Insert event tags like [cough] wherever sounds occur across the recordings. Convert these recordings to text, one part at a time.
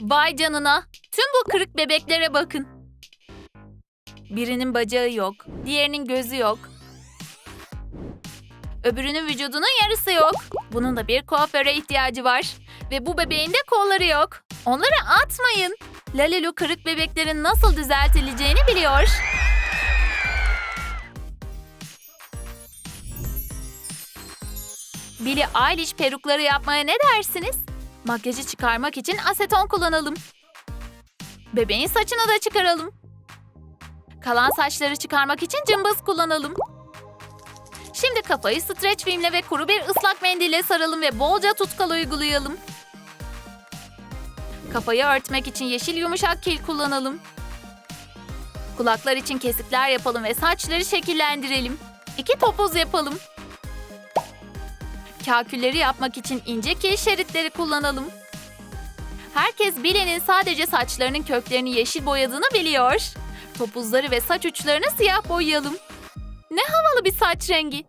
Vay canına. Tüm bu kırık bebeklere bakın. Birinin bacağı yok, diğerinin gözü yok. Öbürünün vücudunun yarısı yok. Bunun da bir kuaföre ihtiyacı var. Ve bu bebeğin de kolları yok. Onları atmayın. Lalilu kırık bebeklerin nasıl düzeltileceğini biliyor. Billie Eilish perukları yapmaya ne dersiniz? Makyajı çıkarmak için aseton kullanalım. Bebeğin saçını da çıkaralım. Kalan saçları çıkarmak için cımbız kullanalım. Şimdi kafayı streç filmle ve kuru bir ıslak mendille saralım ve bolca tutkal uygulayalım. Kafayı örtmek için yeşil yumuşak kil kullanalım. Kulaklar için kesikler yapalım ve saçları şekillendirelim. İki topuz yapalım. Kakülleri yapmak için ince kil şeritleri kullanalım. Herkes Billy'nin sadece saçlarının köklerini yeşil boyadığını biliyor. Topuzları ve saç uçlarını siyah boyayalım. Ne havalı bir saç rengi.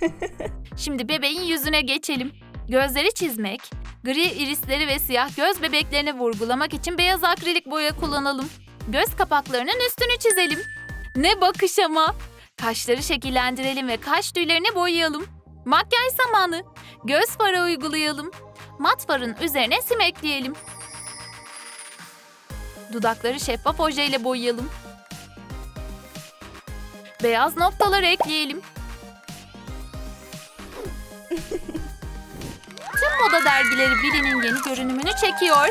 [laughs] Şimdi bebeğin yüzüne geçelim. Gözleri çizmek, gri irisleri ve siyah göz bebeklerini vurgulamak için beyaz akrilik boya kullanalım. Göz kapaklarının üstünü çizelim. Ne bakış ama. Kaşları şekillendirelim ve kaş tüylerini boyayalım. Makyaj zamanı. Göz farı uygulayalım. Mat farın üzerine sim ekleyelim. Dudakları şeffaf ojeyle boyayalım. Beyaz noktalar ekleyelim. Tüm moda dergileri Billy'nin yeni görünümünü çekiyor.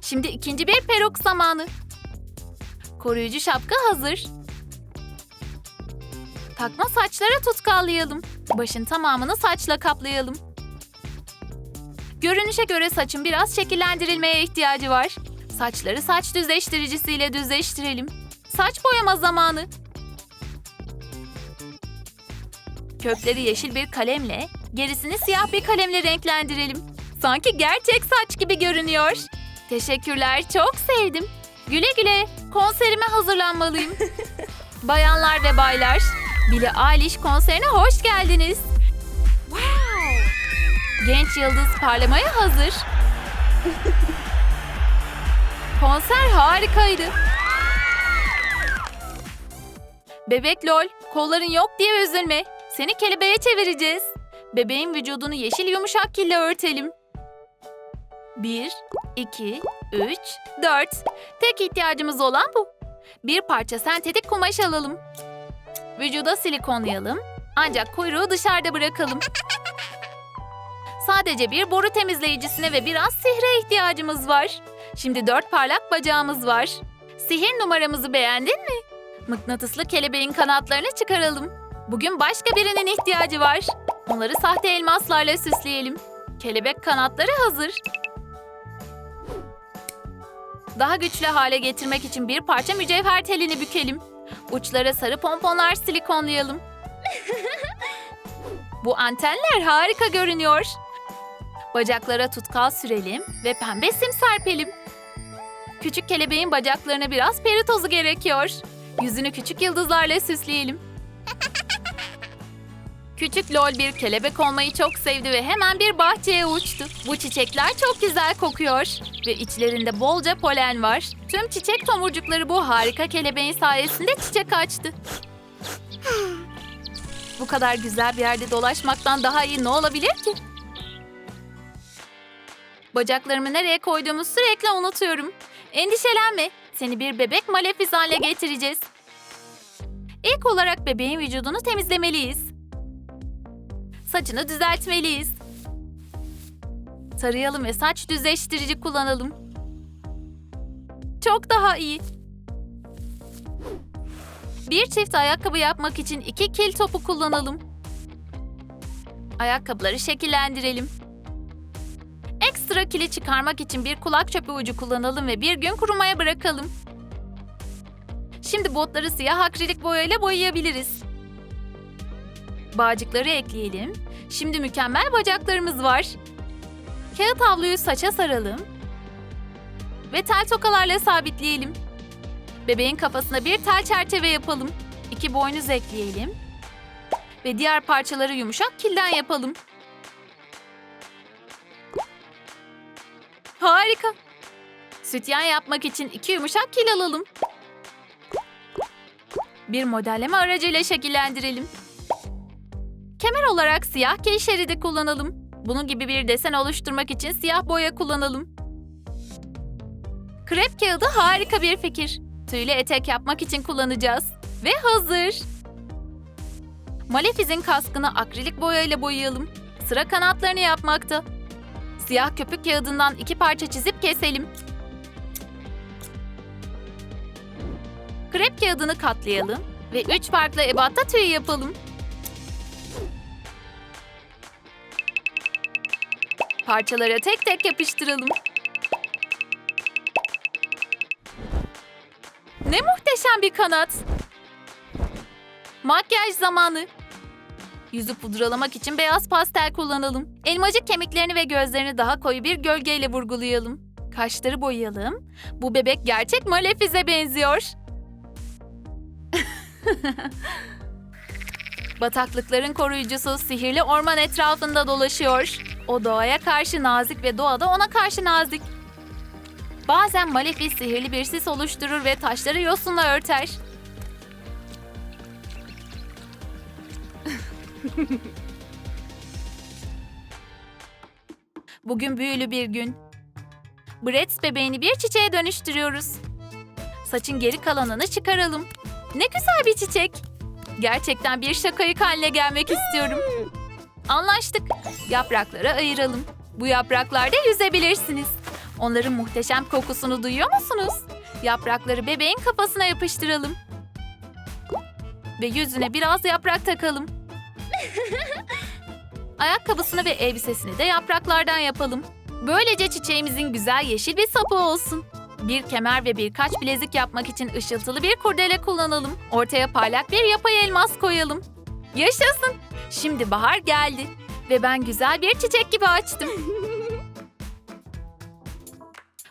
Şimdi ikinci bir peruk zamanı. Koruyucu şapka hazır. Takma saçlara tutkallayalım. Başın tamamını saçla kaplayalım. Görünüşe göre saçın biraz şekillendirilmeye ihtiyacı var. Saçları saç düzleştiricisiyle düzleştirelim. Saç boyama zamanı. Kökleri yeşil bir kalemle, gerisini siyah bir kalemle renklendirelim. Sanki gerçek saç gibi görünüyor. Teşekkürler, çok sevdim. Güle güle, konserime hazırlanmalıyım. [laughs] Bayanlar ve baylar, Billie Eilish konserine hoş geldiniz. Wow! Genç yıldız parlamaya hazır. Konser harikaydı. Bebek lol, kolların yok diye üzülme. Seni kelebeğe çevireceğiz. Bebeğin vücudunu yeşil yumuşak kille örtelim. Bir, iki, üç, dört. Tek ihtiyacımız olan bu. Bir parça sentetik kumaş alalım. Vücuda silikonlayalım. Ancak kuyruğu dışarıda bırakalım. Sadece bir boru temizleyicisine ve biraz sihre ihtiyacımız var. Şimdi dört parlak bacağımız var. Sihir numaramızı beğendin mi? Mıknatıslı kelebeğin kanatlarını çıkaralım. Bugün başka birinin ihtiyacı var. Onları sahte elmaslarla süsleyelim. Kelebek kanatları hazır. Daha güçlü hale getirmek için bir parça mücevher telini bükelim. Uçlara sarı pomponlar silikonlayalım. Bu antenler harika görünüyor. Bacaklara tutkal sürelim ve pembe sim serpelim. Küçük kelebeğin bacaklarına biraz peri tozu gerekiyor. Yüzünü küçük yıldızlarla süsleyelim. Küçük Lol bir kelebek olmayı çok sevdi ve hemen bir bahçeye uçtu. Bu çiçekler çok güzel kokuyor ve içlerinde bolca polen var. Tüm çiçek tomurcukları bu harika kelebeğin sayesinde çiçek açtı. [sighs] Bu kadar güzel bir yerde dolaşmaktan daha iyi ne olabilir ki? Bacaklarımı nereye koyduğumu sürekli unutuyorum. Endişelenme. Seni bir bebek malefis haline getireceğiz. İlk olarak bebeğin vücudunu temizlemeliyiz. Saçını düzeltmeliyiz. Tarayalım ve saç düzleştirici kullanalım. Çok daha iyi. Bir çift ayakkabı yapmak için iki kil topu kullanalım. Ayakkabıları şekillendirelim. Ekstra kili çıkarmak için bir kulak çöpü ucu kullanalım ve bir gün kurumaya bırakalım. Şimdi botları siyah akrilik boyayla boyayabiliriz. Bağcıkları ekleyelim. Şimdi mükemmel bacaklarımız var. Kağıt havluyu saça saralım. Ve tel tokalarla sabitleyelim. Bebeğin kafasına bir tel çerçeve yapalım. İki boynuz ekleyelim. Ve diğer parçaları yumuşak kilden yapalım. Harika. Sütyen yapmak için iki yumuşak kil alalım. Bir modelleme aracıyla şekillendirelim. Kemer olarak siyah kil şeridi kullanalım. Bunun gibi bir desen oluşturmak için siyah boya kullanalım. Krep kağıdı harika bir fikir. Tüylü etek yapmak için kullanacağız. Ve hazır. Malefiz'in kaskını akrilik boyayla boyayalım. Sıra kanatlarını yapmakta. Siyah köpük kağıdından iki parça çizip keselim. Krep kağıdını katlayalım ve üç farklı ebatta tüy yapalım. Parçalara tek tek yapıştıralım. Ne muhteşem bir kanat. Makyaj zamanı. Yüzü pudralamak için beyaz pastel kullanalım. Elmacık kemiklerini ve gözlerini daha koyu bir gölgeyle vurgulayalım. Kaşları boyayalım. Bu bebek gerçek Malefiz'e benziyor. [laughs] Bataklıkların koruyucusu sihirli orman etrafında dolaşıyor. O doğaya karşı nazik ve doğa da ona karşı nazik. Bazen Malefiz sihirli bir sis oluşturur ve taşları yosunla örter. [laughs] Bugün büyülü bir gün. Bretz bebeğini bir çiçeğe dönüştürüyoruz. Saçın geri kalanını çıkaralım. Ne güzel bir çiçek. Gerçekten bir şakayık haline gelmek istiyorum. Anlaştık. Yaprakları ayıralım. Bu yapraklarda yüzebilirsiniz. Onların muhteşem kokusunu duyuyor musunuz? Yaprakları bebeğin kafasına yapıştıralım. Ve yüzüne biraz yaprak takalım. [laughs] Ayakkabısını ve elbisesini de yapraklardan yapalım. Böylece çiçeğimizin güzel yeşil bir sapı olsun. Bir kemer ve birkaç bilezik yapmak için ışıltılı bir kurdele kullanalım. Ortaya parlak bir yapay elmas koyalım. Yaşasın! Şimdi bahar geldi ve ben güzel bir çiçek gibi açtım. [laughs]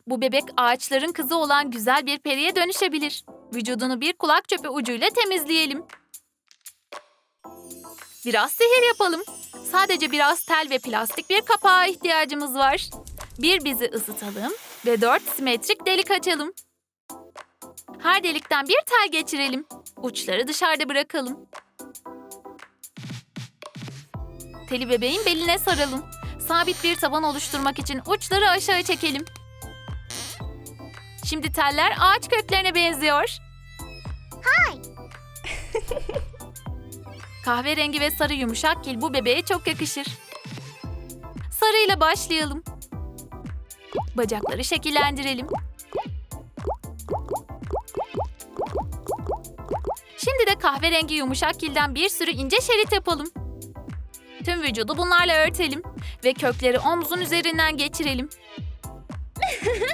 Bu bebek ağaçların kızı olan güzel bir periye dönüşebilir. Vücudunu bir kulak çöpü ucuyla temizleyelim. Biraz sihir yapalım. Sadece biraz tel ve plastik bir kapağa ihtiyacımız var. Bir bizi ısıtalım ve dört simetrik delik açalım. Her delikten bir tel geçirelim. Uçları dışarıda bırakalım. Teli bebeğin beline saralım. Sabit bir taban oluşturmak için uçları aşağı çekelim. Şimdi teller ağaç köklerine benziyor. [laughs] Kahverengi ve sarı yumuşak kil bu bebeğe çok yakışır. Sarıyla başlayalım. Bacakları şekillendirelim. Şimdi de kahverengi yumuşak kilden bir sürü ince şerit yapalım. Tüm vücudu bunlarla örtelim ve kökleri omzun üzerinden geçirelim. [laughs]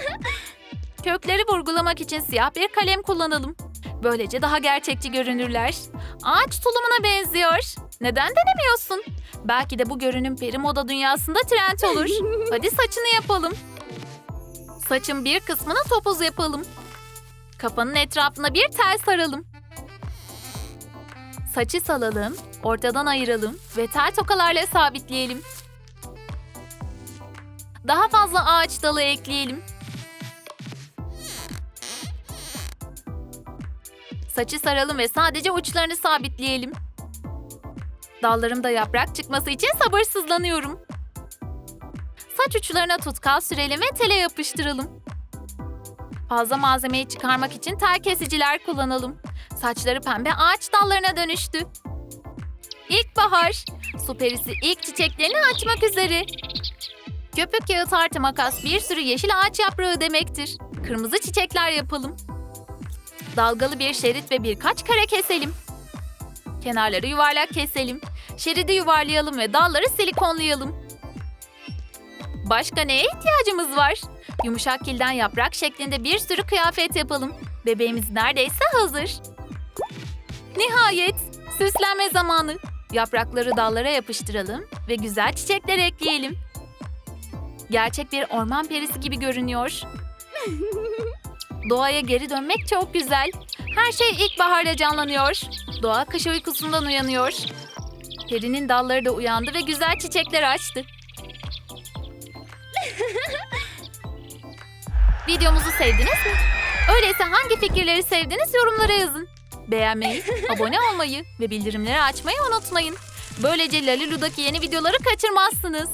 Kökleri vurgulamak için siyah bir kalem kullanalım. Böylece daha gerçekçi görünürler. Ağaç tulumuna benziyor. Neden denemiyorsun? Belki de bu görünüm peri moda dünyasında trend olur. [laughs] Hadi saçını yapalım. Saçın bir kısmına topuz yapalım. Kafanın etrafına bir tel saralım. Saçı salalım, ortadan ayıralım ve tel tokalarla sabitleyelim. Daha fazla ağaç dalı ekleyelim. Saçı saralım ve sadece uçlarını sabitleyelim. Dallarımda yaprak çıkması için sabırsızlanıyorum. Saç uçlarına tutkal sürelim ve tele yapıştıralım. Fazla malzemeyi çıkarmak için tel kesiciler kullanalım. Saçları pembe ağaç dallarına dönüştü. İlkbahar. Su perisi ilk çiçeklerini açmak üzere. Köpük kağıt artı makas bir sürü yeşil ağaç yaprağı demektir. Kırmızı çiçekler yapalım. Dalgalı bir şerit ve birkaç kare keselim. Kenarları yuvarlak keselim. Şeridi yuvarlayalım ve dalları silikonlayalım. Başka neye ihtiyacımız var? Yumuşak kilden yaprak şeklinde bir sürü kıyafet yapalım. Bebeğimiz neredeyse hazır. Nihayet süslenme zamanı. Yaprakları dallara yapıştıralım ve güzel çiçekler ekleyelim. Gerçek bir orman perisi gibi görünüyor. Doğaya geri dönmek çok güzel. Her şey ilkbaharda canlanıyor. Doğa kış uykusundan uyanıyor. Perinin dalları da uyandı ve güzel çiçekler açtı. Videomuzu sevdiniz mi? Öyleyse hangi fikirleri sevdiniz yorumlara yazın. Beğenmeyi, [laughs] abone olmayı ve bildirimleri açmayı unutmayın. Böylece Lalilu'daki yeni videoları kaçırmazsınız.